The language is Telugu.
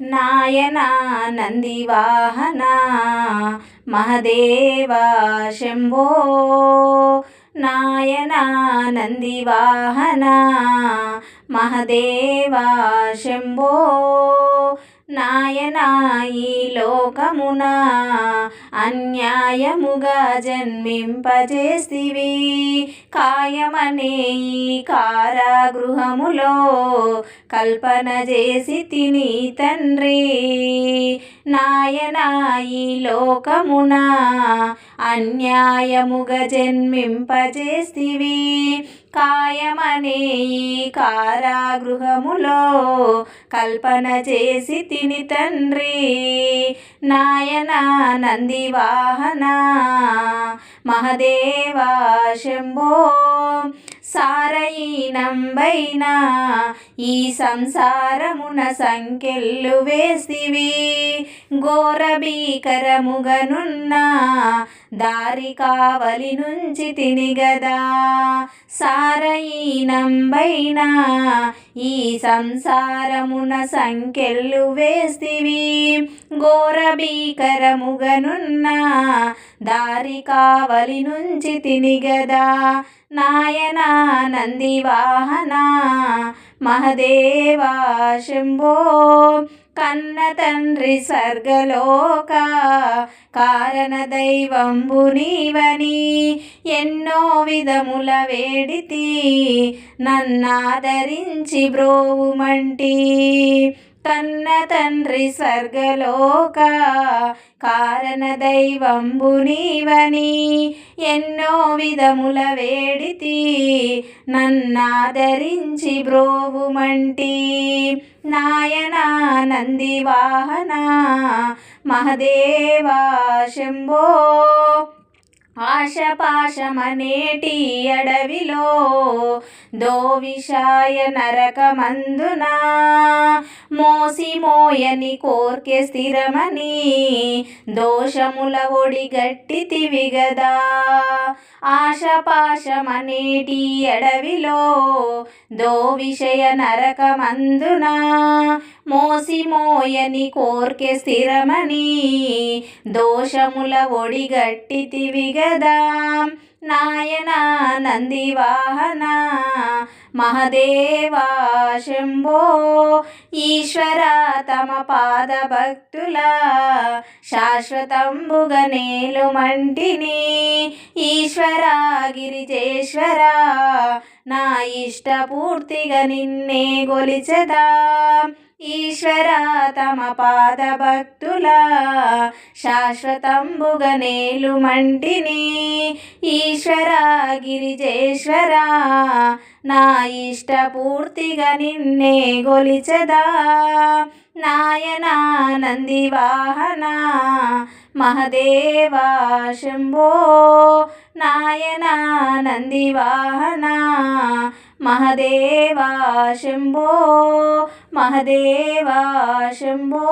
నాయనా నందివాహన మహదేవా శంభో. నాయనా నందివాహన మహదేవా శంభో. నాయనా ఈ లోకమున అన్యాయముగా జన్మింపజేస్తివి కాయమనే ఈ కారాగృహములో కల్పన చేసి తిని తండ్రి. నాయనా ఈ లోకమున అన్యాయముగా జన్మింపజేస్తివి కాయమనే ఈ కారాగృహములో కల్పన చేసి తిని తండ్రి. నాయనా నందివాహన మహదేవా శంభో. సారయీనంబైనా ఈ సంసారమున సంకెళ్ళు వేస్తివి ఘోరభీకరముగనున్నా దారి కావలి నుంచి తినిగదా సారయీనంబైనా ఈ సంసారమున సంకెళ్ళు వేస్తివి ఘోరభీకరముగనున్నా దారి కావలి నుంచి తినిగదా నాయనా నందివాహన మహదేవా శంభో. కన్న తండ్రి స్వర్గలోక. కారణ దైవంబు నీవని. ఎన్నో విధముల వేడితి. నన్నాదరించి బ్రోవుమంటి తన్న తండ్రి స్వర్గలోక కారణ దైవంబు నీవని ఎన్నో విధముల వేడితి నన్నాదరించి బ్రోవుమంటి నాయనా నందివాహన మహదేవా శంభో. ఆశపాశమనేటి అడవిలో దోవిషాయ నరకమందున? మోసి మోయని కోర్కె స్థిరమని దోషముల ఒడిగట్టితివి గదా ఆశపాశమనేటి అడవిలో దోవిషయ నరకమందున? మోసి మోయని కోర్కె స్థిరమని దోషముల ఒడిగట్టితివి గదా నాయనా నందివాహన మహదేవా శంభో. ఈశ్వర తమ పాద భక్తుల శాశ్వతంబుగ నేలుమంటిని ఈశ్వర గిరిజేశ్వర నా ఇష్టపూర్తిగా నిన్నే గొలిచదా. తమ పాద భక్తుల శాశ్వతంబుగ నేలుమంటిని ఈశ్వర గిరిజేశ్వర నా ఇష్టపూర్తిగా నిన్నే గొలిచదా. నాయనా నందివాహన మహదేవా శంభో. నాయనా నందివాహన మహదేవా శంభో మహదేవా శంభో